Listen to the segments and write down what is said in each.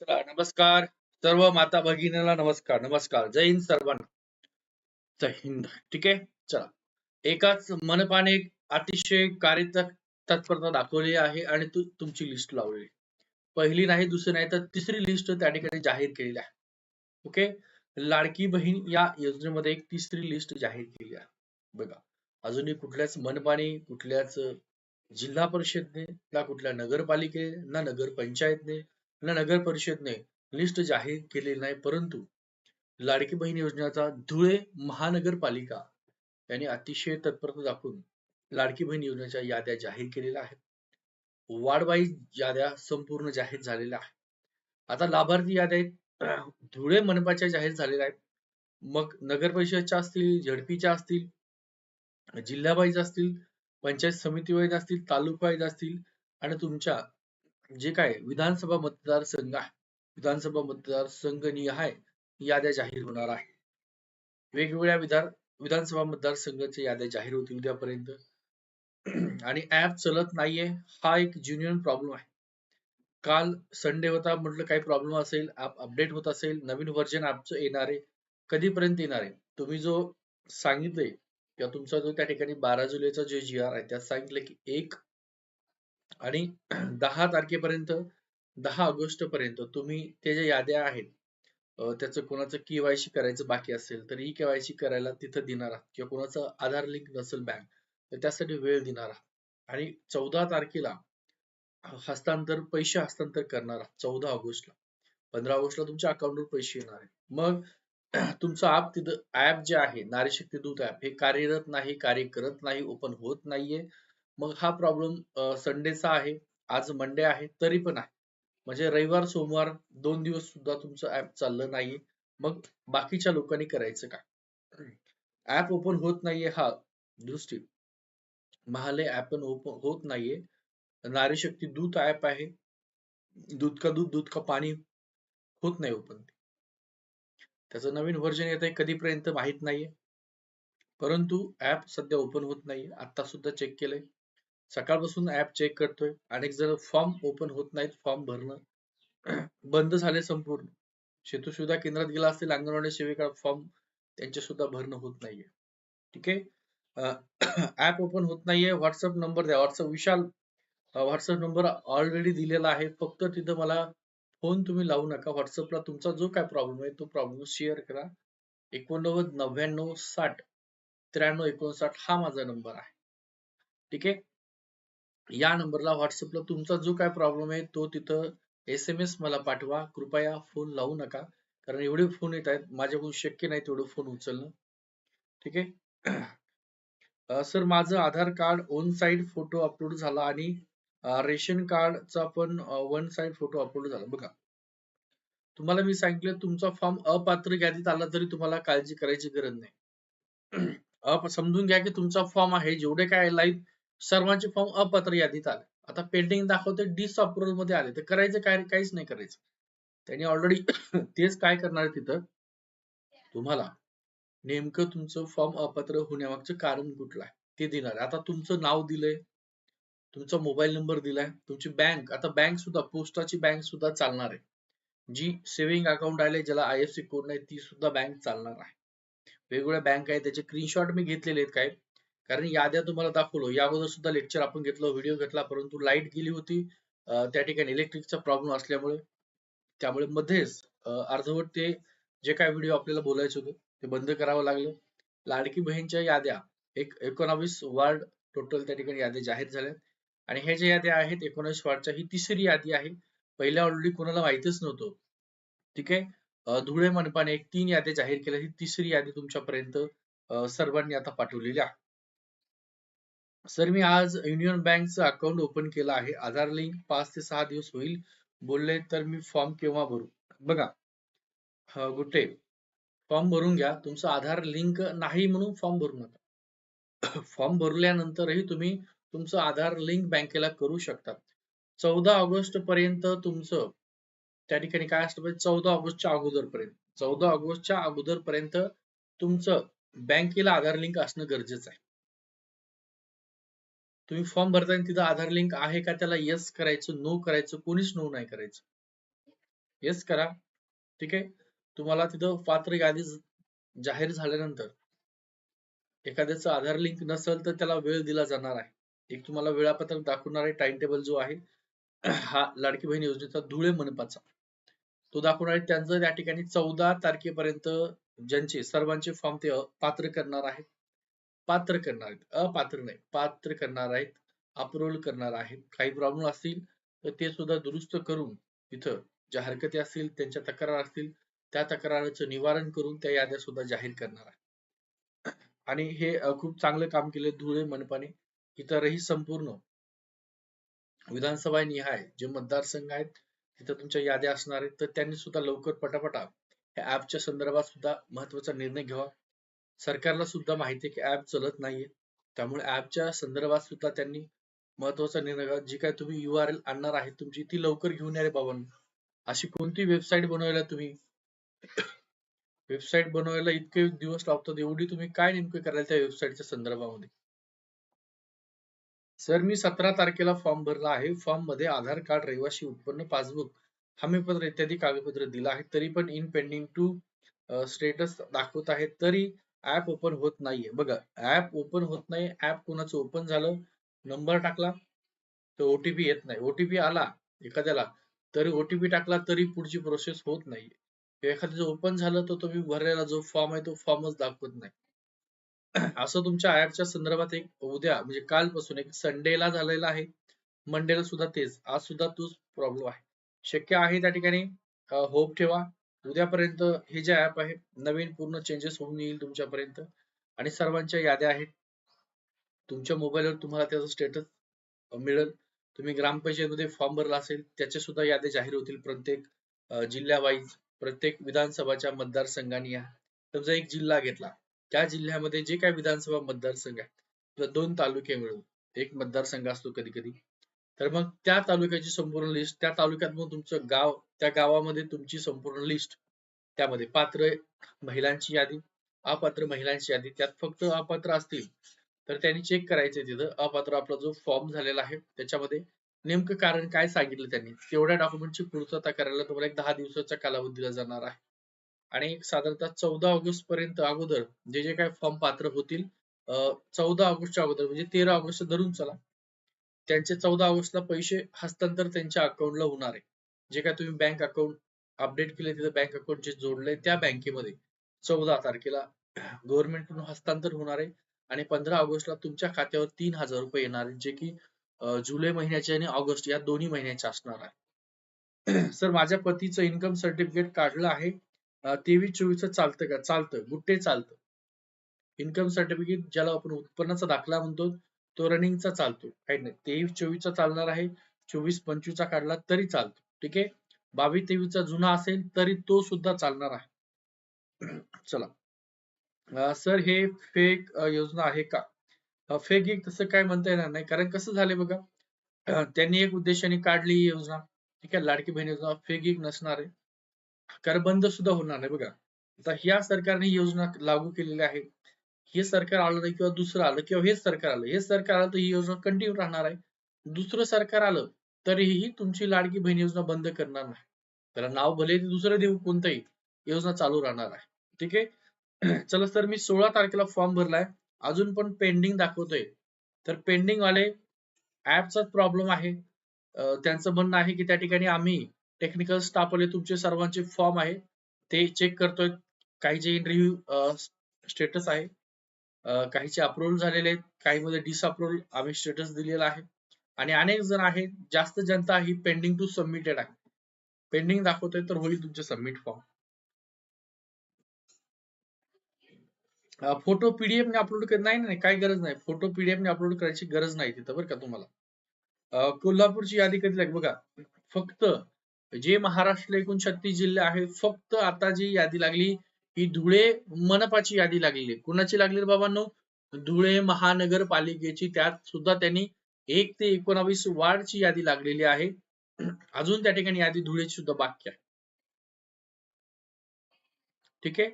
चला नमस्कार. सर्व माता भगिनीला नमस्कार. नमस्कार. जय हिंद सर्वांना. जय हिंद. ठीक आहे? चला. एकाच मनपाने अतिशय कार्य तत्परता दाखवली आहे आणि तु, तुमची लिस्ट लावलेली. पहिली नाही दुसरी नाही तर तिसरी लिस्ट त्या ठिकाणी जाहीर केलेली आहे. ओके? लाडकी बहीण या योजनेमध्ये एक तिसरी लिस्ट जाहीर केली आहे. बघा. अजूनही कुठल्याच मनपाने कुठल्याच जिल्हा परिषदने ना कुठल्या नगरपालिकेने ना नगर पंचायतने नगर परिषदने लिस्ट जाहीर केलेली नाही परंतु लाडकी बहीण योजनेचा धुळे महानगरपालिका यांनी अतिशय तत्परता दाखवून लाडकी बहीण योजनेच्या याद्या जाहीर केलेल्या आहेत. वाडबाई याद्या संपूर्ण जाहीर झालेल्या आहेत. आता लाभार्थी याद्या धुळे मनपाच्या जाहीर झालेल्या आहेत. मग नगर परिषदच्या असतील झडपीच्या असतील जिल्हा असतील पंचायत समिती वाईज असतील तालुका असतील आणि तुमच्या जे काय विधानसभा मतदारसंघ आहे विधानसभा मतदारसंघ निहाय याद्या जाहीर होणार आहे. वेगवेगळ्या विधान विधानसभा मतदारसंघाच्या याद्या जाहीर होतील उद्यापर्यंत. आणि ऍप चलत नाहीये हा एक ज्युनियन प्रॉब्लेम आहे. काल संडे होता म्हटलं काही प्रॉब्लेम असेल ऍप अपडेट होत असेल नवीन व्हर्जन ऍपचं येणार आहे कधीपर्यंत येणार आहे? तुम्ही जो सांगितले किंवा तुमचा जो त्या ठिकाणी बारा जुलैचा जो जी आर आहे त्यात सांगितलं की एक आणि दहा तारखेपर्यंत दहा ऑगस्ट पर्यंत तुम्ही ते ज्या याद्या आहेत त्याचं कोणाचं केवायसी करायचं बाकी असेल तर ई केवायसी करायला तिथं देणार आहात किंवा कोणाचं आधार लिंक नसेल बँक तर त्यासाठी वेळ देणार आहात. आणि चौदा तारखेला हस्तांतर पैसे हस्तांतर करणार आहात चौदा ऑगस्टला. पंधरा ऑगस्टला तुमच्या अकाउंटवर पैसे येणार आहेत. मग तुमचं ऍप तिथं ऍप जे आहे नारी शक्ती दूत ऍप हे कार्यरत नाही कार्य करत नाही ओपन होत नाहीये. मग हा प्रॉब्लेम संडेचा आहे आज मंडे आहे तरी पण आहे. म्हणजे रविवार सोमवार दोन दिवस सुद्धा तुमचं ऍप चाललं नाहीये. मग बाकीच्या लोकांनी करायचं काय? ऍप ओपन होत नाहीये हा दृष्टी. महाले ऍप पण ओपन होत नाहीये. नारी शक्ती दूत ऍप आहे. दूध का दूध दूध का पाणी होत नाही ओपन त्याचं नवीन व्हर्जन येत आहे कधीपर्यंत माहीत नाहीये. परंतु ऍप सध्या ओपन होत नाहीये. आता सुद्धा चेक केलंय. सकाळपासून ऍप चेक करतोय. अनेक जण फॉर्म ओपन होत नाहीत फॉर्म भरणं बंद झाले संपूर्ण. शेतू सुविधा केंद्रात गेला असतील अंगणवाडी सेविका फॉर्म त्यांचे सुद्धा भरणं होत नाहीये. ठीक आहे? ऍप ओपन होत नाहीये. व्हॉट्सअप नंबर द्या. WhatsApp Vishal WhatsApp number already दिलेला आहे. फक्त तिथं मला फोन तुम्ही लावू नका. व्हॉट्सअपला तुमचा जो काय प्रॉब्लेम आहे तो प्रॉब्लेम शेअर करा. एकोणनव्वद नव्याण्णव साठ त्र्याण्णव एकोणसाठ हा माझा नंबर आहे. ठीक आहे? या नंबरला व्हॉट्सअपला तुमचा जो काय प्रॉब्लेम आहे तो तिथं एस एम एस मला पाठवा. कृपया फोन लावू नका. कारण एवढे फोन येत आहेत माझ्याकडून शक्य नाही तेवढं फोन उचलणं. ठीक आहे? सर माझं Aadhaar card own side photo upload झाला आणि रेशन कार्डचा पण वन साइड फोटो अपलोड झाला. बघा. तुम्हाला मी सांगितलं तुमचा फॉर्म अपात्र यादीत आला तरी तुम्हाला काळजी करायची गरज नाही. समजून घ्या की तुमचा फॉर्म आहे जेवढे काय लाईव्ह सर्वांचे फॉर्म अपात्र यादीत आले. आता पेंडिंग दाखवते डिस अप्रुव्हलमध्ये आले. तर करायचं काय? काहीच नाही करायचं. त्यांनी ऑलरेडी तेच काय करणार तिथं? तुम्हाला नेमकं तुमचं फॉर्म अपात्र होण्यामागचं कारण कुठलं आहे? ते देणार आता तुमचं नाव दिलंय. तुमचा मोबाईल नंबर दिलाय. तुमची बँक आता बँक सुद्धा पोस्टाची बँक सुद्धा चालणार आहे. जी सेव्हिंग अकाउंट आले ज्याला आय एफ सी कोड नाही ती सुद्धा बँक चालणार आहे. वेगवेगळ्या बँक आहेत त्याचे स्क्रीनशॉट मी घेतलेले आहेत काय कारण याद्या तुम्हाला दाखवलो या अगोदर सुद्धा लेक्चर आपण घेतलं व्हिडिओ घेतला परंतु लाइट गेली होती. त्या ठिकाणी इलेक्ट्रिकचा प्रॉब्लेम असल्यामुळे त्यामुळे मध्येच अर्धवट ते जे काय व्हिडिओ आपल्याला बोलायचे होते ते बंद करावं लागलं. लाडकी बहीणच्या याद्या एक एकोणावीस वार्ड टोटल त्या ठिकाणी याद्या जाहीर झाल्या आणि हे जे याद्या आहेत एकोणीस वार्डच्या ही तिसरी यादी आहे. पहिल्या ऑलरेडी कोणाला माहितीच नव्हतं. ठीक आहे? धुळे मनपाने एक तीन याद्या जाहीर केल्या. ही तिसरी यादी तुमच्यापर्यंत सर्वांनी आता पाठवलेली आहे. सर मी आज युनियन बँकचं अकाउंट ओपन केलं आहे. आधार लिंक पाच ते सहा दिवस होईल. बोलले तर मी फॉर्म केव्हा भरू? बघा. गुटे फॉर्म भरून घ्या. तुमचं आधार लिंक नाही म्हणून फॉर्म भरू नका. फॉर्म भरल्यानंतरही तुम्ही तुमचं आधार लिंक बँकेला करू शकता. चौदा ऑगस्ट पर्यंत तुमचं त्या ठिकाणी काय असतं पाहिजे चौदा ऑगस्टच्या अगोदर पर्यंत चौदा ऑगस्टच्या अगोदर पर्यंत तुमचं बँकेला आधार लिंक असणं गरजेचं आहे. तुम्ही फॉर्म भरताना तिथं आधार लिंक आहे का? त्याला येस करायचं नो करायचं कोणीच नो नाही करायचं. येस करा. ठीक आहे? तुम्हाला तिथं पात्र यादी जाहीर झाल्यानंतर एखाद्याचं आधार लिंक नसेल तर त्याला वेळ दिला जाणार आहे. एक तुम्हाला वेळापत्रक दाखवणार आहे टाइम टेबल जो आहे हा लाडकी बहीण योजनेचा धुळे मनपाचा. तो दाखवणार आहे त्यांचं त्या ठिकाणी चौदा तारखेपर्यंत ज्यांचे सर्वांचे फॉर्म ते पात्र करणार आहेत पात्र करणार आहेत. अपात्र नाही पात्र करणार आहेत अप्रोल करणार आहेत. काही प्रॉब्लेम असतील तर ते सुद्धा दुरुस्त करून तिथं ज्या हरकती असतील त्यांच्या तक्रार असतील त्या तक्राराचं निवारण करून त्या याद्या सुद्धा जाहीर करणार आहे आणि हे खूप चांगलं काम केले धुळे मनपाने. इतरही संपूर्ण विधानसभा निहाय जे मतदारसंघ आहेत तिथं तुमच्या याद्या असणार आहेत तर त्यांनी सुद्धा लवकर पटापटा या ऍपच्या संदर्भात सुद्धा महत्त्वाचा निर्णय घ्यावा. सरकारला सुद्धा माहिती आहे की ऍप चलत नाहीये. त्यामुळे ऍपच्या संदर्भात सुद्धा त्यांनी महत्त्वाचा निर्णय घ्यावा. जी काय तुम्ही यू आर एल आणणार आहे तुमची ती लवकर घेऊन या रे बाबांनो. अशी कोणती वेबसाईट बनवायला तुम्ही? वेबसाईट बनवायला इतके दिवस लावतात एवढी तुम्ही काय नेमकं करायला त्या वेबसाईटच्या संदर्भामध्ये? सर मी सतरा तारखेला फॉर्म भरला आहे. फॉर्ममध्ये आधार कार्ड रहिवासी उत्पन्न पासबुक हमीपत्र इत्यादी कागदपत्र दिलं आहे. तरी पण इन पेंडिंग टू स्टेटस दाखवत आहे. तरी ऍप ओपन होत नाहीये. बघा ऍप ओपन होत नाही ऍप कोणाचं ओपन झालं नंबर टाकला तर ओटीपी येत नाही. ओटीपी आला एखाद्याला तरी ओटीपी टाकला तरी पुढची प्रोसेस होत नाही एखाद्याचं ओपन झालं तर तुम्ही भरलेला जो फॉर्म आहे तो फॉर्मच दाखवत नाही. असं तुमच्या ऍपच्या संदर्भात एक उद्या म्हणजे कालपासून एक संडेला झालेला आहे. मंडेला सुद्धा तेच. आज सुद्धा तोच प्रॉब्लेम आहे. शक्य आहे त्या ठिकाणी होप ठेवा. उद्यापर्यंत हे जे ऍप आहे नवीन पूर्ण चेंजेस होऊन येईल तुमच्यापर्यंत. आणि सर्वांच्या याद्या आहेत. तुमच्या मोबाईलवर तुम्हाला त्याचं स्टेटस मिळेल. तुम्ही ग्रामपंचायतमध्ये फॉर्म भरला असेल त्याचे सुद्धा याद्या जाहीर होतील प्रत्येक जिल्ह्यावाईज. प्रत्येक विधानसभाच्या मतदारसंघाने या. समजा एक जिल्हा घेतला. त्या जिल्ह्यामध्ये जे काही विधानसभा मतदारसंघ आहे तर दोन तालुके मिळून. एक मतदारसंघ असतो कधी कधी. तर मग त्या तालुक्याची संपूर्ण लिस्ट त्या तालुक्यात मग तुमचं गाव त्या गावामध्ये तुमची संपूर्ण लिस्ट त्यामध्ये पात्र महिलांची यादी अपात्र महिलांची यादी त्यात फक्त अपात्र असतील तर त्यांनी चेक करायचे तिथं. अपात्र आपला जो फॉर्म झालेला आहे त्याच्यामध्ये नेमकं कारण काय सांगितलं त्यांनी? तेवढ्या डॉक्युमेंटची पूर्तता करायला तुम्हाला एक दहा दिवसाचा कालावधी दिला जाणार आहे. आणि साधारणतः चौदा ऑगस्ट पर्यंत अगोदर जे जे काय फॉर्म पात्र होतील चौदा ऑगस्टच्या अगोदर म्हणजे तेरा ऑगस्ट धरून चला. त्यांचे चौदा ऑगस्टला पैसे हस्तांतर त्यांच्या अकाउंटला होणार आहे. जे काय तुम्ही बँक अकाउंट अपडेट केले तिथं बँक अकाउंट जे जोडलंय त्या बँकेमध्ये चौदा तारखेला गव्हर्नमेंटकडून हस्तांतर होणार आहे आणि पंधरा ऑगस्टला तुमच्या खात्यावर तीन हजार रुपये येणार जे की जुलै महिन्याचे आणि ऑगस्ट या दोन्ही महिन्याचे असणार आहे. सर माझ्या पतीचं इन्कम सर्टिफिकेट काढलं आहे. तेवीस चोवीस चालतं का? चालतं. गुट्टे चालतं. इन्कम सर्टिफिकेट ज्याला आपण उत्पन्नाचा दाखला म्हणतो तो रनिंगचा चालतो. काही नाही. तेवीस चोवीसचा चालणार आहे. चोवीस पंचवीसचा काढला तरी चालतो. ठीक आहे? बावीस तेवीसचा जुना असेल तरी तो सुद्धा चालणार आहे. चला. सर हे फेक योजना आहे का? फेक एक तसं काय म्हणता येणार नाही. कारण कसं झालंय बघा त्यांनी एक उद्देशाने काढली ही योजना. ठीक आहे? लाडकी बहीण योजना फेक एक नसणार आहे. करबंद बंद सुद्धा होणार नाही बघा. आता ह्या सरकारने योजना लागू केलेली आहे. हे सरकार आलं नाही किंवा दुसरं आलं किंवा हेच सरकार आलं. हे सरकार आलं तर ही योजना कंटिन्यू राहणार आहे. दुसरं सरकार आलं तरीही तुमची लाडकी बहीण योजना बंद करणार नाही. त्याला नाव भले ते दुसरं देऊ कोणतंही योजना चालू राहणार आहे. ठीक आहे? चला तर मी सोळा तारखेला फॉर्म भरलाय. अजून पण पेंडिंग दाखवतोय. तर पेंडिंग वाले ऍपचाच प्रॉब्लेम आहे. त्यांचं म्हणणं आहे की त्या ठिकाणी आम्ही टेक्निकल स्टाफ वाले तुमचे सर्वांचे फॉर्म आहे. ते चेक करतोय. काही जे इंटरव्ह्यू स्टेटस आहे. काहीचे अप्रुव्हल झालेले आहेत. काही मध्ये डिसअप्रुव्हल आम्ही स्टेटस दिलेला आहे. आणि अनेक जण आहेत जास्त जनता ही पेंडिंग टू सबमिटेड आहे. पेंडिंग दाखवतोय तर होईल तुमचे सबमिट फॉर्म फोटो पीडीएफ ने अपलोड कर नाही नाही काही गरज नाही. फोटो पीडीएफ ने अपलोड करायची गरज नाही तिथं बरं का तुम्हाला. कोल्हापूरची यादी कधी लागेल? बघा फक्त जे महाराष्ट्र एकूण छत्तीस जिल्हे आहेत फक्त आता जी यादी लागली ही धुळे मनपाची यादी लागलेली आहे कुणाची लागली बाबांनो? धुळे महानगरपालिकेची. त्यात सुद्धा त्यांनी एक ते एकोणावीस वार्डची यादी लागलेली आहे. अजून त्या ठिकाणी यादी धुळेची सुद्धा बाकी आहे. ठीक आहे?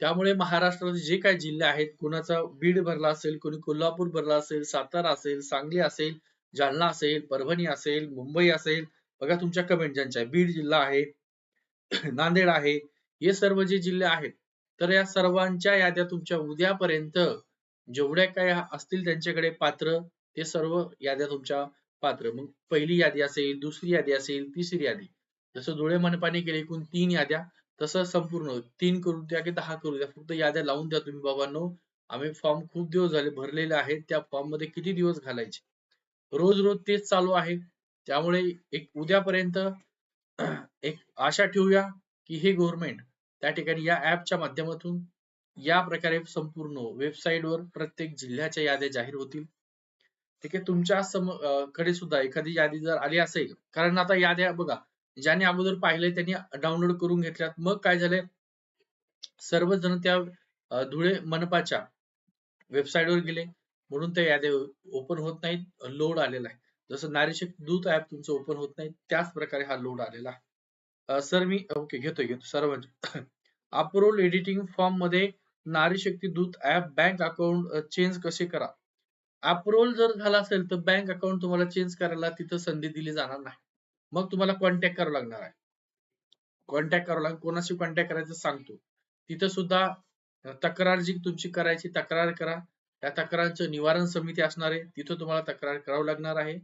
त्यामुळे महाराष्ट्रात जे काही जिल्हे आहेत कुणाचा बीड भरला असेल कोणी कोल्हापूर भरला असेल सातारा असेल सांगली असेल जालना असेल परभणी असेल मुंबई असेल बघा तुमच्या कमेंट ज्यांच्या आहे. बीड जिल्हा आहे नांदेड आहे हे सर्व जे जिल्हे आहेत तर या सर्वांच्या याद्या तुमच्या उद्यापर्यंत जेवढ्या काय असतील त्यांच्याकडे पात्र ते सर्व याद्या तुमच्या पात्र. मग पहिली यादी असेल दुसरी यादी असेल तिसरी यादी. जसं डोळे मनपाने केले एकूण तीन याद्या तसं संपूर्ण तीन करू द्या की दहा करू द्या. फक्त याद्या लावून द्या तुम्ही बाबांनो. आम्ही फॉर्म खूप दिवस झाले भरलेले आहेत. त्या फॉर्ममध्ये किती दिवस घालायचे? रोज रोज तेच चालू आहे. त्यामुळे एक उद्यापर्यंत एक आशा ठेवूया की हे गव्हर्नमेंट त्या ठिकाणी या ऍपच्या माध्यमातून या प्रकारे संपूर्ण वेबसाईटवर प्रत्येक जिल्ह्याच्या याद्या जाहीर होतील. ठीक आहे? तुमच्या समकडे सुद्धा एखादी यादी जर आली असेल कारण आता याद्या बघा ज्यांनी अगोदर पाहिले त्यांनी डाउनलोड करून घेतल्यात. मग काय झालंय? सर्वजण त्या धुळे मनपाच्या वेबसाईट वर गेले. म्हणून त्या याद्या ओपन होत नाहीत लोड आलेला आहे. जसं नारीशक दूत ऍप तुमचं ओपन होत नाही त्याच प्रकारे हा लोड आलेला आहे. सर मी ओके घेतोय घेतो सर्वांचे अप्रोल एडिटिंग फॉर्ममध्ये नारी शक्ती दूत ऍप बँक अकाउंट चेंज कसे करा? अप्रुव्हल जर झाला असेल तर बँक अकाउंट तुम्हाला चेंज करायला तिथं संधी दिली जाणार नाही. मग तुम्हाला कॉन्टॅक्ट करावं लागणार आहे. कॉन्टॅक्ट करावं लागेल कोणाशी कॉन्टॅक्ट करायचं सांगतो. तिथं सुद्धा तक्रार जी तुमची करायची तक्रार करा. त्या तक्रारचं निवारण समिती असणार आहे. तिथं तुम्हाला तक्रार करावं लागणार आहे.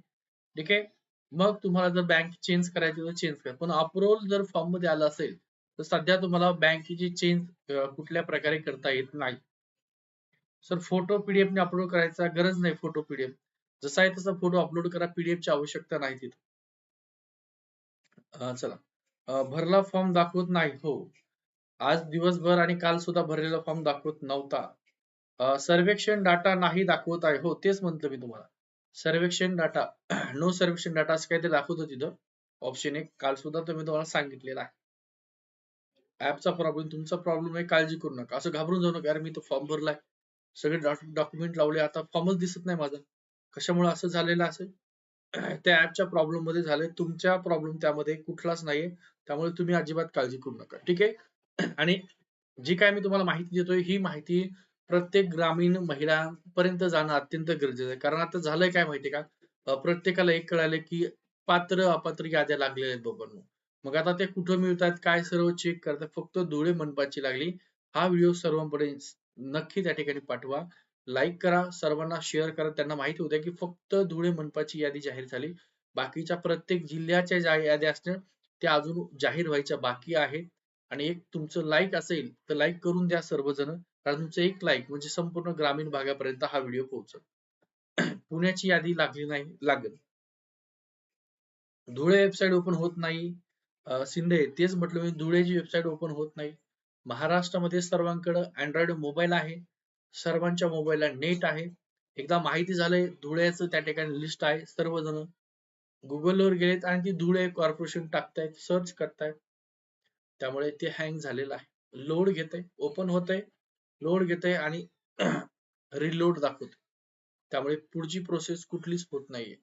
ठीक आहे? मग तुम्हाला जर बँक चेंज करायची तर चेंज करा. पण अप्रुव्हल जर फॉर्ममध्ये आलं असेल तर सध्या तुम्हाला बँकेची चेंज कुठल्या प्रकारे करता येत नाही. सर फोटो पीडीएफ ने अपलोड करायचा गरज नाही फोटो पीडीएफ जसा आहे तसा फोटो अपलोड करा पीडीएफ ची आवश्यकता नाही तिथं. चला. भरला फॉर्म दाखवत नाही हो. आज दिवसभर आणि काल सुद्धा भरलेला फॉर्म दाखवत नव्हता. सर्वेक्षण डाटा नाही दाखवत आहे हो तेच म्हंटल मी तुम्हाला. सर्वेक्षण डाटा नो सर्वेक्षण डाटा असं काहीतरी दाखवतो तिथं. ऑप्शन एक काल सुद्धा तुम्ही तुम्हाला सांगितलेला आहे. ऍपचा प्रॉब्लेम तुमचा प्रॉब्लेम आहे काळजी करू नका. असं घाबरून जाऊ नका अरे मी तो फॉर्म भरलाय. सगळे डॉक्युमेंट लावले. आता फॉर्मच दिसत नाही माझा. कशामुळे असं झालेलं असेल? त्या ऍपच्या प्रॉब्लेममध्ये झाले तुमच्या प्रॉब्लेम त्यामध्ये कुठलाच नाहीये. त्यामुळे तुम्ही अजिबात काळजी करू नका. ठीक आहे? आणि जी काय मी तुम्हाला माहिती देतोय ही माहिती प्रत्येक ग्रामीण महिलांपर्यंत जाणं अत्यंत गरजेचं आहे. कारण आता झालंय काय माहितीये का? प्रत्येकाला एक कळालं की पात्र अपात्र याद्या लागलेल्या आहेत बाबांनो मग आता ते कुठं मिळतात? काय सर्व चेक करतात? फक्त धुळे मनपाची लागली. हा व्हिडिओ सर्वांपर्यंत नक्की त्या ठिकाणी पाठवा. लाईक करा सर्वांना शेअर करा. त्यांना माहिती होत्या की फक्त धुळे मनपाची यादी जाहीर झाली. बाकीच्या प्रत्येक जिल्ह्याच्या ज्या याद्या असतील त्या अजून जाहीर व्हायच्या बाकी आहेत. आणि एक तुमचं लाईक असेल तर लाईक करून द्या सर्वजण. कारण तुमचं एक लाईक म्हणजे संपूर्ण ग्रामीण भागापर्यंत हा व्हिडिओ पोहोचल. पुण्याची यादी लागली नाही लागेल. धुळे वेबसाईट ओपन होत नाही. शिंदे तेच म्हटलं मी धुळेची वेबसाईट ओपन होत नाही. महाराष्ट्रामध्ये सर्वांकडे अँड्रॉइड मोबाईल आहे. सर्वांच्या मोबाईलला नेट आहे. एकदा माहिती झालंय धुळ्याचं त्या ठिकाणी लिस्ट आहे सर्वजण. गुगलवर गेलेत आणि ती धुळे कॉर्पोरेशन टाकतायत सर्च करतायत. त्यामुळे ते हँग झालेलं आहे. लोड घेतंय ओपन होतंय. लोड घेतंय आणि रिलोड दाखवते त्यामुळे पुढची प्रोसेस कुठलीच होत नाहीये.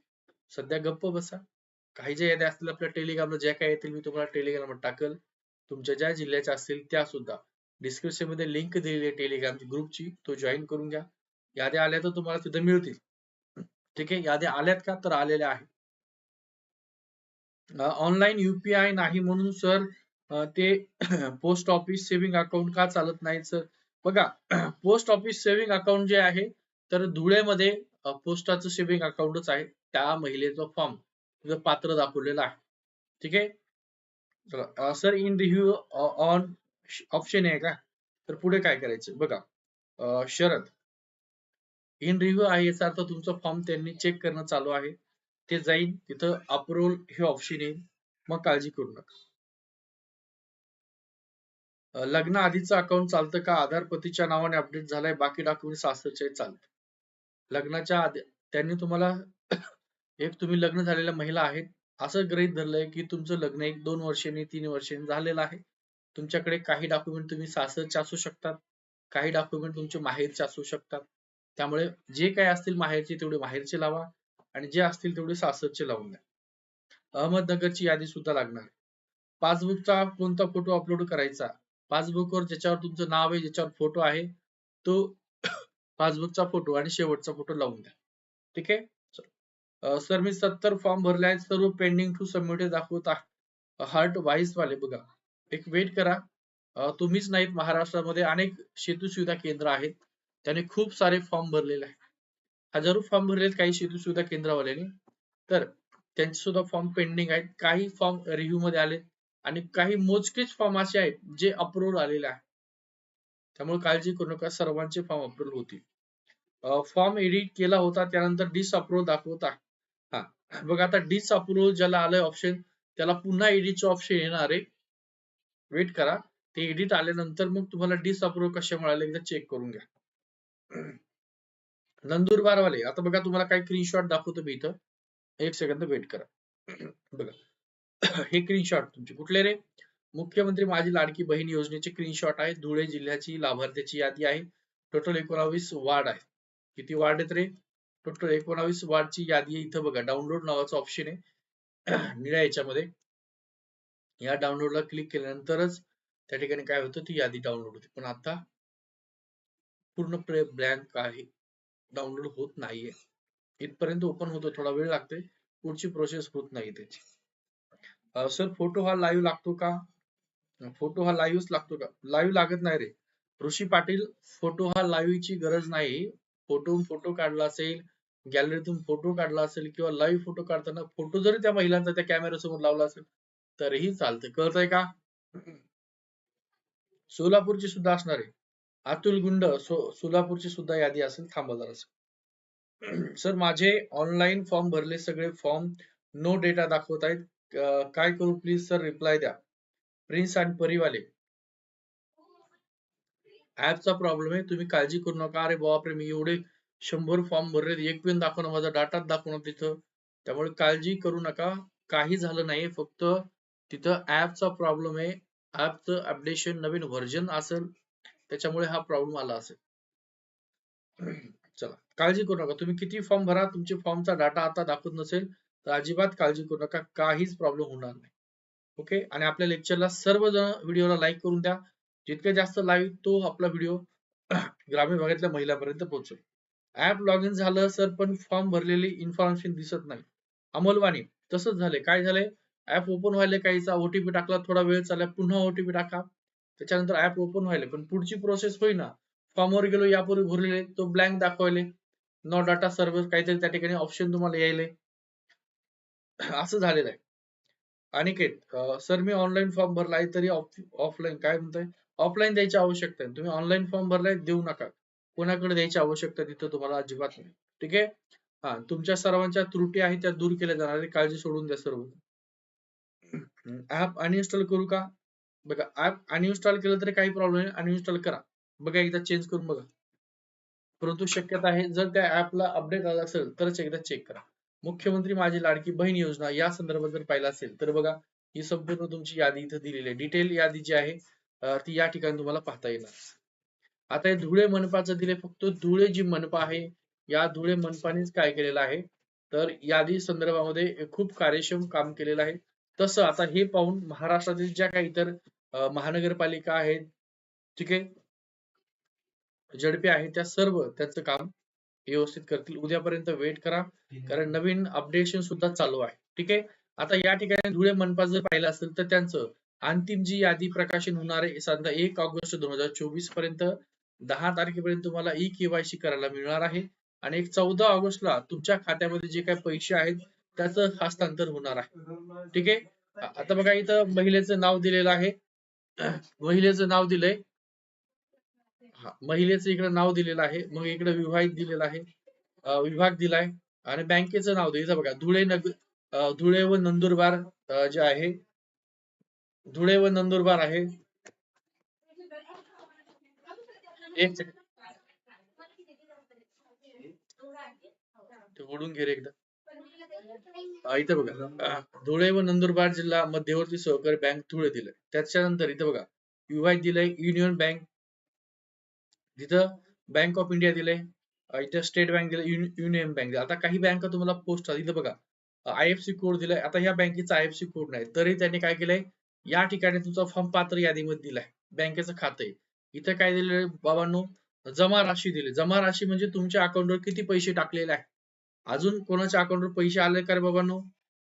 सध्या गप्प बसा. काही ज्या याद्या असतील आपल्या टेलिग्रामला ज्या काय येतील मी तुम्हाला टेलिग्रामवर टाकल. तुमच्या ज्या जिल्ह्याच्या असतील त्या सुद्धा. डिस्क्रिप्शनमध्ये लिंक दिलेली आहे टेलिग्रामची ग्रुपची तो जॉईन करून घ्या. याद्या आल्या तर तुम्हाला तिथे मिळतील. ठीक आहे? याद्या आल्यात का? तर आलेल्या आहेत. ऑनलाईन युपीआय नाही म्हणून सर ते पोस्ट ऑफिस सेव्हिंग अकाउंट का चालत नाही सर बघा पोस्ट ऑफिस सेव्हिंग अकाउंट जे आहे तर धुळेमध्ये पोस्टाचं सेव्हिंग अकाउंटच आहे. त्या महिलेचा फॉर्म तिथं पात्र दाखवलेलं आहे. ठीक आहे? Sir in review on option आहे का? तर पुढे काय करायचं? बघा शरद इन रिव्ह्यू आहे याचा अर्थ तुमचा फॉर्म त्यांनी चेक करणं चालू आहे. ते जाईल तिथं अप्रुव्हल हे ऑप्शन येईल. मग काळजी करू नका. लग्न आधीचं अकाउंट चालतं का? आधार पतीच्या नावाने अपडेट झालाय बाकी डॉक्युमेंट सासरचे चालत. लग्नाच्या आधी त्यांनी तुम्हाला एक तुम्ही लग्न झालेल्या महिला आहेत असं गृहीत धरलंय की तुमचं लग्न एक दोन वर्षांनी तीन वर्षांनी झालेलं आहे. तुमच्याकडे काही डॉक्युमेंट तुम्ही सासरचे असू शकतात काही डॉक्युमेंट तुमचे माहेरचे असू शकतात. त्यामुळे जे काही असतील माहेरचे तेवढे माहेरचे लावा आणि जे असतील तेवढे सासरचे लावून द्या. अहमदनगरची यादी सुद्धा लागणार पासबुकचा कोणता फोटो अपलोड करायचा? पासबुकवर ज्याच्यावर तुमचं नाव आहे ज्याच्यावर फोटो आहे तो पासबुकचा फोटो आणि शेवटचा फोटो लावून द्या. ठीक आहे? सर मी सत्तर फॉर्म भरले आहेत. सर्व पेंडिंग टू सबमिट दाखवत हार्ट वाईस वाले बघा. एक वेट करा. तुम्हीच नाहीत महाराष्ट्रामध्ये. अनेक सेतू सुविधा केंद्र आहेत. त्याने खूप सारे फॉर्म भरलेले आहेत. हजारो फॉर्म भरलेत काही सेतू सुविधा केंद्रावाल्याने. तर त्यांचे सुद्धा फॉर्म पेंडिंग आहेत. काही फॉर्म रिव्ह्यू मध्ये आले. आणि काही मोजकेच फॉर्म असे आहेत जे अप्रूव्ह आलेले आहेत. त्यामुळे काळजी करू नका. सर्वांचे फॉर्म अप्रूव्ह होतील. फॉर्म एडिट केला होता. त्यानंतर डिस अप्रूव्ह दाखवता हा. बघा आता डिस अप्रूव्ह ज्याला आलंय ऑप्शन त्याला पुन्हा एडिटचं ऑप्शन येणार आहे. वेट करा. ते एडिट आल्यानंतर मग तुम्हाला डिस अप्रूव्हल कसे मिळाले एकदा चेक करून घ्या. नंदुरबार वाले आता बघा तुम्हाला काय स्क्रीनशॉट दाखवतो मी इथं. एक सेकंद वेट करा. बघा. हे स्क्रीनशॉट तुमचे कुठले रे? मुख्यमंत्री माझी लाडकी बहीण योजनेचे स्क्रीनशॉट आहे. धुळे जिल्ह्याची लाभार्थ्याची यादी आहे. टोटल एकोणावीस वार्ड आहे किती वार्ड आहेत रे? टोटल एकोणावीस वार्डची यादी आहे इथं बघा. डाउनलोड नावाचं ऑप्शन आहे. निळ्या याच्यामध्ये. या डाउनलोडला क्लिक केल्यानंतरच त्या ठिकाणी काय होतं? ती यादी डाउनलोड होते. पण आता पूर्ण ब्लँक आहे डाउनलोड होत नाहीये. इथपर्यंत ओपन होतो. थोडा वेळ लागते पुढची प्रोसेस होत नाही त्याची. सर फोटो हा लाईव्ह लागतो का? फोटो हा लाईव्हच लागतो का? लाईव्ह लागत नाही रे. ऋषी पाटील फोटो हा लाईव्हची गरज नाही. फोटो फोटो काढला असेल गॅलरीतून फोटो काढला असेल किंवा लाईव्ह फोटो काढताना फोटो जरी त्या महिलांचा त्या कॅमेरा समोर लावला असेल तरीही चालतं कळतंय का? सोलापूरची सुद्धा असणार आहे. अतुल गुंड सो सोलापूरची सुद्धा यादी असेल थांबा जरा सर माझे ऑनलाईन फॉर्म भरले सगळे फॉर्म नो डेटा दाखवत आहेत. काय करू प्लीज सर रिप्लाय द्या. प्रिन्स आणि परिवाले ऍपचा प्रॉब्लेम आहे तुम्ही काळजी करू नका. अरे बापरे मी एवढे शंभर फॉर्म भरले एक पेन दाखवणं माझा. डाटा दाखवणं तिथं. त्यामुळे काळजी करू नका. काही झालं नाही. फक्त तिथं ऍपचा प्रॉब्लेम आहे. ऍपचं अपडेशन नवीन व्हर्जन असेल त्याच्यामुळे हा प्रॉब्लेम आला असेल. चला काळजी करू नका. तुम्ही किती फॉर्म भरा तुमचे फॉर्मचा डाटा आता दाखवत नसेल तर अजिबात काळजी करू नका. काहीच प्रॉब्लेम होणार नाही. ओके आणि आपल्या लेक्चरला सर्वजण व्हिडिओला लाईक करून द्या. जितके जास्त लाईक तो आपला व्हिडिओ ग्रामीण भागातल्या महिलांपर्यंत पोहोचेल. ऍप लॉग इन झालं सर पण फॉर्म भरलेली इन्फॉर्मेशन दिसत नाही. अंमलवाणी तसंच झाले काय झालंय? ऍप ओपन व्हायला काहीचा ओटीपी टाकला थोडा वेळ चालला पुन्हा ओटीपी टाका. त्याच्यानंतर ऍप ओपन व्हायला पण पुढची प्रोसेस होईना. फॉर्मवर गेलो यापूर्वी भरलेले तो ब्लँक दाखवायले. नो डाटा सर्व्हर काहीतरी त्या ठिकाणी ऑप्शन तुम्हाला यायले. असं झालेलं आहे. अनिकेत सर मी ऑनलाईन फॉर्म भरला आहे तरी ऑफलाईन काय म्हणताय? ऑफलाईन द्यायची आवश्यकता आहे. तुम्ही ऑनलाईन फॉर्म भरलाय देऊ नका. कोणाकडे द्यायची आवश्यकता तिथं तुम्हाला अजिबात नाही. ठीक आहे? हा तुमच्या सर्वांच्या त्रुटी आहेत त्या दूर केल्या जाणार काळजी सोडून द्या सर्व. ऍप अनइन्स्टॉल करू का? बघा ऍप अनइन्स्टॉल केलं तरी काही प्रॉब्लेम नाही. अनइन्स्टॉल करा. बघा एकदा चेंज करून बघा. परंतु शक्यता आहे जर त्या ऍपला अपडेट आला असेल तरच एकदा चेक करा. मुख्यमंत्री माझी लाडकी बहीण योजना या संदर्भात जर पाहिला असेल तर बघा ही संपूर्ण तुमची यादी इथं दिलेली आहे. डिटेल यादी जी आहे ती या ठिकाणी तुम्हाला पाहता येणार. आता हे धुळे मनपाचं दिले फक्त धुळे जी मनपा आहे या धुळे मनपानेच काय केलेलं आहे? तर यादी संदर्भामध्ये खूप कार्यक्षम काम केलेलं आहे. तसं आता हे पाहून महाराष्ट्रातील ज्या काही इतर महानगरपालिका आहेत ठीक आहे? झडपी आहेत त्या सर्व त्यांचं काम व्यवस्थित करतील. उद्यापर्यंत वेट करा कारण नवीन अपडेशन सुद्धा चालू आहे. ठीक आहे? आता या ठिकाणी धुळे मनपा जर पाहिलं असेल तर त्यांचं अंतिम जी यादी प्रकाशन होणार आहे साधारण एक ऑगस्ट दोन हजार चोवीसपर्यंत. दहा तारखेपर्यंत तुम्हाला ई केवायसी करायला मिळणार आहे. आणि एक चौदा ऑगस्टला तुमच्या खात्यामध्ये जे काही पैसे आहेत त्याचं हस्तांतर होणार आहे. ठीक आहे? आता बघा इथं महिलेचं नाव दिलेलं आहे. महिलेचं नाव दिलंय. महिलेचं इकडे नाव दिलेलं आहे. मग इकडे विवाहित दिलेलं आहे. विभाग दिलाय. आणि बँकेचं नाव दिलं बघा धुळे नगर धुळे व नंदुरबार जे आहे धुळे व नंदुरबार आहे. एक सेकंड ओढून घे रे एकदा. इथं बघा. धुळे व नंदुरबार जिल्हा मध्यवर्ती सहकारी बँक धुळे दिलंय. त्याच्यानंतर इथं बघा. विवाहित दिलंय युनियन बँक. जिथं बँक ऑफ इंडिया दिलंय. इथं स्टेट बँक दिलं युनियन बँक दिलं आता काही बँका तुम्हाला पोस्ट इथं बघा. आय एफ सी कोड दिलाय. आता ह्या बँकेचा आय एफ सी कोड नाही. तरी त्यांनी काय केलंय? या ठिकाणी तुमचा फॉर्म पात्र यादीमध्ये दिलाय. बँकेचं खातं आहे. इथं काय दिले बाबांनो? जमा राशी दिली. जमा राशी म्हणजे तुमच्या अकाउंटवर किती पैसे टाकलेले आहे? अजून कोणाच्या अकाउंटवर पैसे आले का रे बाबांनो?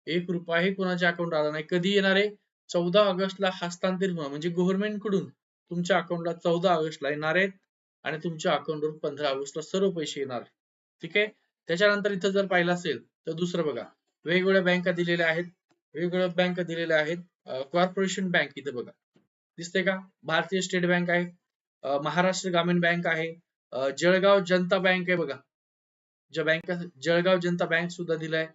एक रुपयाही कोणाच्या अकाउंट आला नाही. कधी येणार आहे? चौदा ऑगस्टला हस्तांतरित होणार. म्हणजे गव्हर्नमेंटकडून तुमच्या अकाउंटला चौदा ऑगस्टला येणार आहेत आणि तुमच्या अकाउंटवर पंधरा ऑगस्टला सर्व पैसे येणार ठीक आहे? त्याच्यानंतर इथं जर पाहिलं असेल तर दुसरं बघा. वेगवेगळ्या बँका दिलेल्या आहेत. वेगवेगळ्या बँका दिलेल्या आहेत. कॉर्पोरेशन बँक इथं बघा. दिसते का? भारतीय स्टेट बँक आहे. महाराष्ट्र ग्रामीण बँक आहे. जळगाव जनता बँक आहे बघा. ज्या बँक जळगाव जनता बँक सुद्धा दिलाय.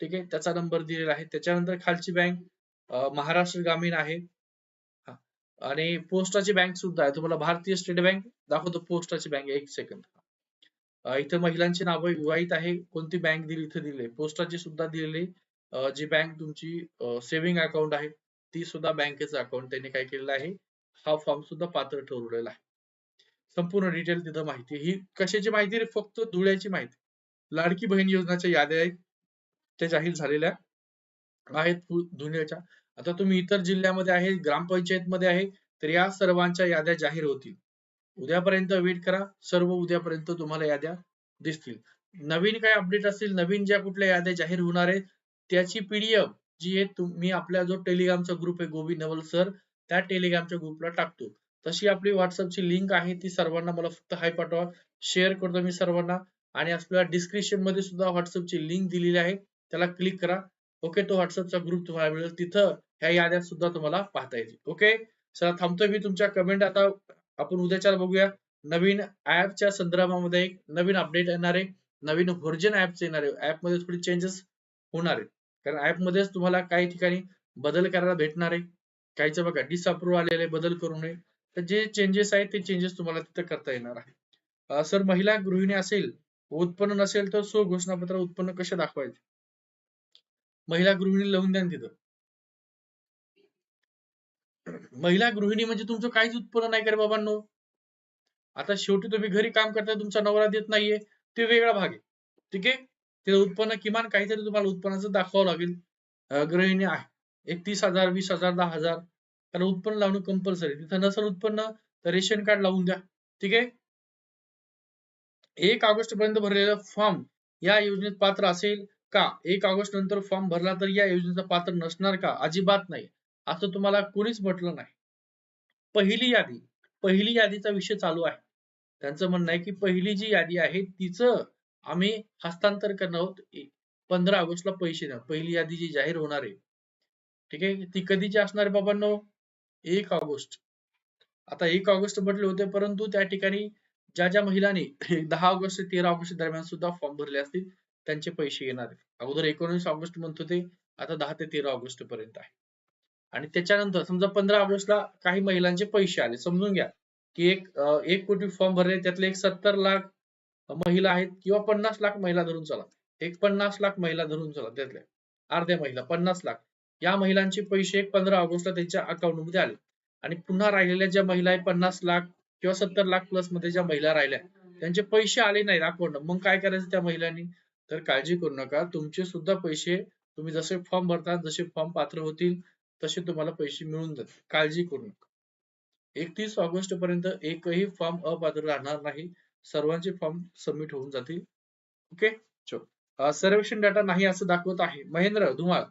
ठीक आहे? त्याचा नंबर दिलेला आहे. त्याच्यानंतर खालची बँक महाराष्ट्र ग्रामीण आहे. हा. आणि पोस्टाची बँक सुद्धा आहे. तुम्हाला भारतीय स्टेट बँक दाखवतो पोस्टाची बँक. एक सेकंद इथं महिलांची नावं विवाहित आहे. कोणती बँक दिली इथं दिली पोस्टाची सुद्धा दिलेली जी बँक तुमची सेव्हिंग अकाउंट आहे ती सुद्धा बँकेचं अकाउंट त्यांनी काय केलेलं आहे. हा फॉर्म सुद्धा पात्र ठरवलेला आहे. संपूर्ण डिटेल तिथं माहिती ही कशाची माहिती रे? फक्त धुळ्याची माहिती. लाडकी बहीण योजनाच्या याद्या आहेत. त्या जाहीर झालेल्या आहेत धुळ्याच्या. आता तुम्ही इतर जिल्ह्यामध्ये आहे ग्रामपंचायत मध्ये आहे तर या सर्वांच्या याद्या जाहीर होतील. उद्यापर्यंत वेट करा. सर्व उद्यापर्यंत तुम्हाला याद्या दिसतील. नवीन काय अपडेट असतील नवीन ज्या कुठल्या याद्या जाहीर होणार आहेत त्याची पीडीएफ जी आहे तुम्ही आपला जो टेलिग्रामचा ग्रुप आहे गोविंद नवल सर त्या टेलिग्रामच्या ग्रुपला टाकतो. तशी आपली व्हॉट्सअपची लिंक आहे ती सर्वांना मला फक्त हाय पाठवा. शेअर करतो मी सर्वांना. आणि आपल्याला डिस्क्रिप्शनमध्ये सुद्धा व्हॉट्सअपची लिंक दिलेली आहे. त्याला क्लिक करा. ओके तो व्हॉट्सअपचा ग्रुप तुम्हाला मिळेल. तिथं ह्या याद्या सुद्धा तुम्हाला पाहता येतील. ओके चला थांबतोय मी तुमच्या कमेंट आता आपण उद्याच्या बघूया. नवीन ऍपच्या संदर्भामध्ये एक नवीन अपडेट येणार आहे. नवीन व्हर्जन ऍपचे येणार आहे. ऍपमध्ये थोडी चेंजेस होणार आहेत. कारण ऍप मध्येच तुम्हाला काही ठिकाणी बदल करायला भेटणार आहे. काहीच बघा डिसअप्रूव्ह आलेले बदल करू नये. तर जे चेंजेस आहेत ते चेंजेस तुम्हाला तिथे करता येणार आहे. सर महिला गृहिणी असेल उत्पन्न नसेल तर सो घोषणापत्र उत्पन्न कसे दाखवायचे? महिला गृहिणी लावून द्या तिथं. महिला गृहिणी म्हणजे तुमचं काहीच उत्पन्न नाही करे बाबांनो? आता शेवटी तुम्ही घरी काम करताय तुमचा नवरा देत नाहीये ते वेगळा भाग आहे. ठीक आहे? ते उत्पन्न किमान काहीतरी तुम्हाला उत्पन्नाचं दाखवावं लागेल. गृहिणी आहे. एक तीस हजार वीस हजार दहा हजार त्याला उत्पन्न लावणं कंपल्सरी तिथं नसेल उत्पन्न तर रेशन कार्ड लावून द्या. ठीक आहे? एक ऑगस्ट पर्यंत भरलेला फॉर्म या योजनेत पात्र असेल का? एक ऑगस्ट नंतर फॉर्म भरला तर या योजनेचा पात्र नसणार का? अजिबात नाही. असं तुम्हाला कोणीच म्हटलं नाही. पहिली यादी पहिली यादीचा विषय चालू आहे. त्यांचं म्हणणं आहे की पहिली जी यादी आहे तिचं आम्ही हस्तांतर करणार आहोत. पंधरा ऑगस्टला पैसे द्या. पहिली यादी जी जाहीर होणार आहे. ठीक आहे? ती कधीची असणार आहे बाबांनो? एक ऑगस्ट. आता एक ऑगस्ट म्हटले होते परंतु त्या ठिकाणी ज्या ज्या महिलांनी दहा ऑगस्ट ते तेरा ऑगस्ट दरम्यान सुद्धा फॉर्म भरले असतील त्यांचे पैसे येणार अगोदर एकोणीस ऑगस्ट म्हणत होते आता दहा ते तेरा ऑगस्ट पर्यंत आहे. आणि त्याच्यानंतर समजा पंधरा ऑगस्टला काही महिलांचे पैसे आले. समजून घ्या की एक एक कोटी फॉर्म भरले त्यातले एक सत्तर लाख महिला आहेत किंवा पन्नास लाख महिला धरून चला. एक पन्नास लाख महिला धरून चला त्यातल्या अर्ध्या महिला पन्नास लाख. या महिलांचे पैसे पंधरा ऑगस्टला त्यांच्या अकाउंटमध्ये आले. आणि पुन्हा राहिलेल्या ज्या महिला आहे पन्नास लाख किंवा सत्तर लाख प्लसमध्ये ज्या महिला राहिल्या त्यांचे पैसे आले नाही अकाउंट मग काय करायचं त्या महिलांनी? तर काळजी करू नका. तुमचे सुद्धा पैसे तुम्ही जसे फॉर्म भरता जसे फॉर्म पात्र होतील तसे तुम्हाला पैसे मिळून जातील. काळजी करू नका. एकतीस ऑगस्ट पर्यंत एकही फॉर्म अपात्र राहणार नाही. सर्वांचे फॉर्म सबमिट होऊन जातील. ओके सर्वेक्षण डाटा नाही असं दाखवत आहे. महेंद्र धुमाळ.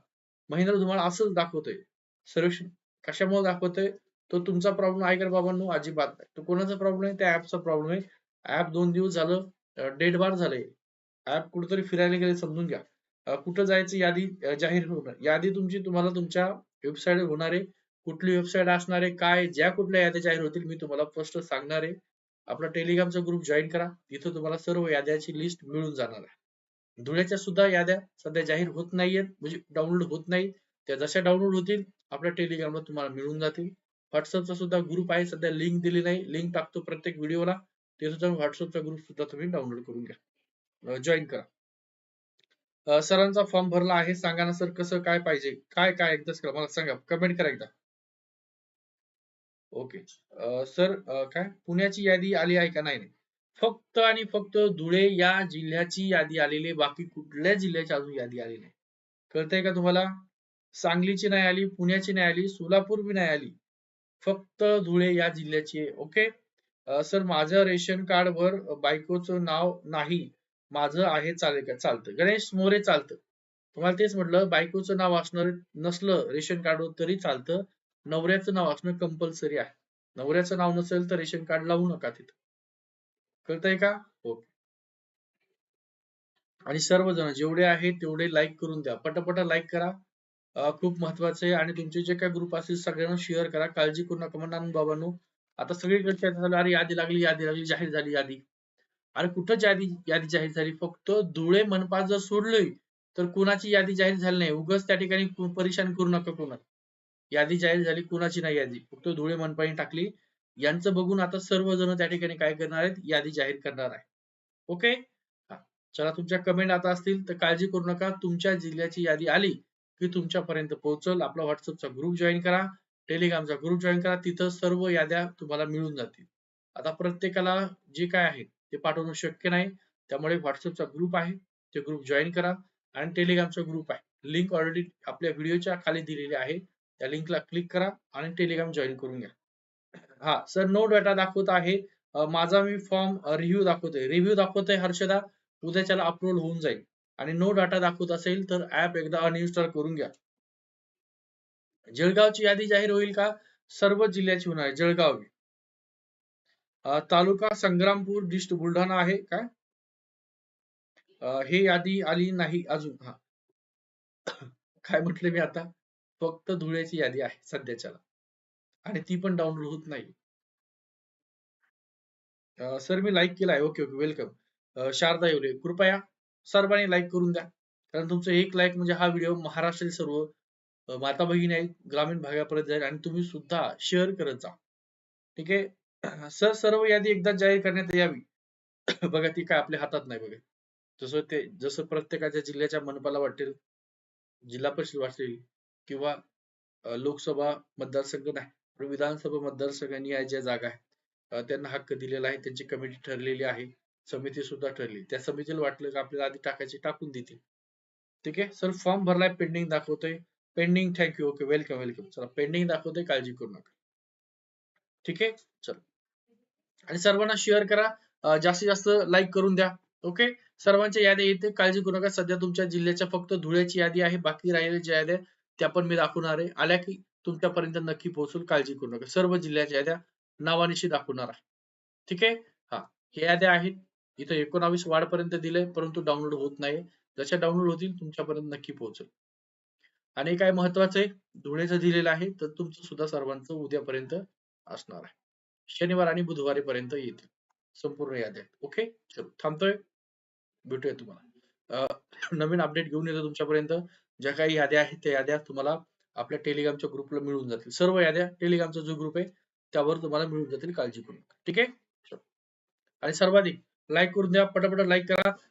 महेंद्र तुम्हाला असंच दाखवतोय. सर्वेक्षण कशामुळे दाखवतोय? तो तुमचा प्रॉब्लेम आहे का बाबांनो अजिबात नाही. तो कोणाचा प्रॉब्लेम आहे? त्या ऍपचा प्रॉब्लेम आहे. ऍप दोन दिवस झालं डेड बार झालंय. ऍप कुठेतरी फिरायला गेले समजून घ्या. कुठं जायचं यादी जाहीर होणार यादी तुमची तुम्हाला तुमच्या वेबसाईट होणार आहे. कुठली वेबसाईट असणार आहे काय ज्या कुठल्या याद्या जाहीर होतील मी तुम्हाला फर्स्ट सांगणार आहे. आपला टेलिग्रामचा ग्रुप जॉईन करा. तिथं तुम्हाला सर्व याद्याची लिस्ट मिळून जाणार आहे. धुळ्याच्या सुद्धा याद्या सध्या जाहीर होत नाहीयेत म्हणजे डाउनलोड होत नाही त्या जशा डाउनलोड होतील आपल्या टेलिग्रामला तुम्हाला मिळून जातील. व्हॉट्सअपचा सुद्धा ग्रुप आहे सध्या लिंक दिली नाही. लिंक टाकतो प्रत्येक व्हिडिओला ते सुद्धा व्हॉट्सअपचा ग्रुप सुद्धा तुम्ही डाउनलोड करून घ्या. जॉईन करा. सरांचा फॉर्म भरला आहे. सांगा ना सर कसं काय पाहिजे? काय काय? एकदाच करा मला सांगा. कमेंट करा एकदा. ओके सर काय? पुण्याची यादी आली आहे का? नाही नाही. फक्त आणि फक्त धुळे या जिल्ह्याची यादी आलेली आहे. बाकी कुठल्या जिल्ह्याची अजून यादी आली नाही. कळतंय का तुम्हाला? सांगलीची नाही आली पुण्याची नाही आली सोलापूर बी नाही आली. फक्त धुळे या जिल्ह्याची आहे. ओके? सर माझं रेशन कार्ड वर बायकोचं नाव नाही. माझं आहे चालेल का? चालतं. गणेश मोरे चालतं. तुम्हाला तेच म्हटलं बायकोचं नाव असणार नसलं रेशन कार्डवर तरी चालतं. नवऱ्याचं नाव असणं कंपल्सरी आहे. नवऱ्याचं नाव नसेल तर रेशन कार्ड लावू नका तिथं. कळतंय का? ओके. आणि सर्वजण जेवढे आहेत तेवढे लाईक करून द्या. पटापटा लाईक करा. खूप महत्वाचं आहे. आणि तुमचे जे काही ग्रुप असतील सगळ्यांना शेअर करा. काळजी करू नका म्हणून बाबांनो. आता सगळीकडे चर्चा झाली अरे यादी लागली यादी लागली जाहीर झाली यादी. अरे कुठं यादी यादी जाहीर झाली? फक्त धुळे मनपा जर सोडलोय तर कुणाची यादी जाहीर झाली नाही? उगाच त्या ठिकाणी परेशान करू नका कोणा यादी जाहीर झाली कुणाची नाही यादी? फक्त धुळे मनपाने टाकली. यांचं बघून आता सर्वजण त्या ठिकाणी काय करणार आहेत यादी जाहीर करणार आहे ओके चला तुमच्या कमेंट आता असतील तर काळजी करू नका. तुमच्या जिल्ह्याची यादी आली की तुमच्यापर्यंत पोहोचल. आपला व्हॉट्सअपचा ग्रुप जॉईन करा. टेलिग्रामचा ग्रुप जॉईन करा. तिथं सर्व याद्या तुम्हाला मिळून जातील. आता प्रत्येकाला जे काय आहे ते पाठवणं शक्य नाही. त्यामुळे व्हॉट्सअपचा ग्रुप आहे. ते ग्रुप जॉईन करा. आणि टेलिग्रामचा ग्रुप आहे. लिंक ऑलरेडी आपल्या व्हिडिओच्या खाली दिलेली आहे. त्या लिंकला क्लिक करा आणि टेलिग्राम जॉईन करून घ्या. हा सर नो डाटा दाखवत आहे. माझा मी फॉर्म रिव्ह्यू दाखवतोय. रिव्ह्यू दाखवतोय हर्षदा. उद्याच्याला अपलोड होऊन जाईल. आणि नो डाटा दाखवत असेल तर ऍप एकदा अनइन्स्टॉल करून घ्या. जळगावची यादी जाहीर होईल का? सर्व जिल्ह्याची होणार आहे. जळगाव. तालुका संग्रामपूर डिस्ट बुलढाणा आहे. काय? हे यादी आली नाही अजून. हा. काय म्हटलं मी आता? फक्त धुळ्याची यादी आहे सध्याच्याला आणि ती पण डाउनलोड होत नाही. सर मी लाईक केलाय. Okay okay welcome Sharada Yewale कृपया सर्वांनी लाईक करून द्या. कारण तुमचं एक लाईक म्हणजे हा व्हिडिओ महाराष्ट्रातील सर्व माता भगिनी आहेत ग्रामीण भागापर्यंत जाईल आणि तुम्ही सुद्धा शेअर करत जा. ठीक आहे? सर सर्व यादी एकदा जाहीर करण्यात यावी. बघा ती काय आपल्या हातात नाही बघा. जसं ते जसं प्रत्येकाच्या जिल्ह्याच्या मनपाला वाटेल जिल्हा परिषद वाटेल किंवा लोकसभा मतदारसंघ नाही. विधानसभा मतदारसंघांनी या ज्या जागा आहेत त्यांना हक्क दिलेला आहे त्यांची कमिटी ठरलेली आहे समिती सुद्धा ठरली त्या समितीला वाटलं की आपल्याला आधी टाकायची टाकून देतील. ठीक आहे? सर फॉर्म भरलाय पेंडिंग दाखवतोय. Pending thank you okay welcome welcome चला पेंडिंग दाखवतोय काळजी करू नका. ठीक आहे? चल. आणि सर्वांना शेअर करा जास्तीत जास्त लाईक करून द्या ओके सर्वांच्या याद्या येते काळजी करू नका. सध्या तुमच्या जिल्ह्याच्या फक्त धुळ्याची यादी आहे बाकी राहिलेल्या ज्या याद्या आहेत, त्या पण मी दाखवणार आहे. आल्या की तुमच्यापर्यंत नक्की पोहोचून काळजी करू नका. सर्व जिल्ह्याच्या याद्या नावानिशी दाखवणार आहे. ठीक आहे? हा. हे याद्या आहेत. इथं एकोणावीस वाढ पर्यंत परंतु डाउनलोड होत नाही जशा डाउनलोड होतील तुमच्यापर्यंत नक्की पोहोचेल. आणि काय महत्वाचं आहे? धुळेचं दिलेलं आहे तर तुमचं सुद्धा सर्वांचं उद्यापर्यंत असणार आहे. शनिवार आणि बुधवारी पर्यंत येतील. संपूर्ण याद्या ओके? चलो थांबतोय. भेटूया तुम्हाला. नवीन अपडेट घेऊन येतो तुमच्यापर्यंत. ज्या काही याद्या आहेत त्या याद्या तुम्हाला आपल्या टेलिग्रामच्या ग्रुपला मिळून जातील. सर्व याद्या टेलिग्रामचा जो ग्रुप आहे त्यावर तुम्हाला मिळून जातील काळजी करू नका ठीक आहे? आणि सर्वाधिक लाईक करून द्या. पटापट लाईक करा.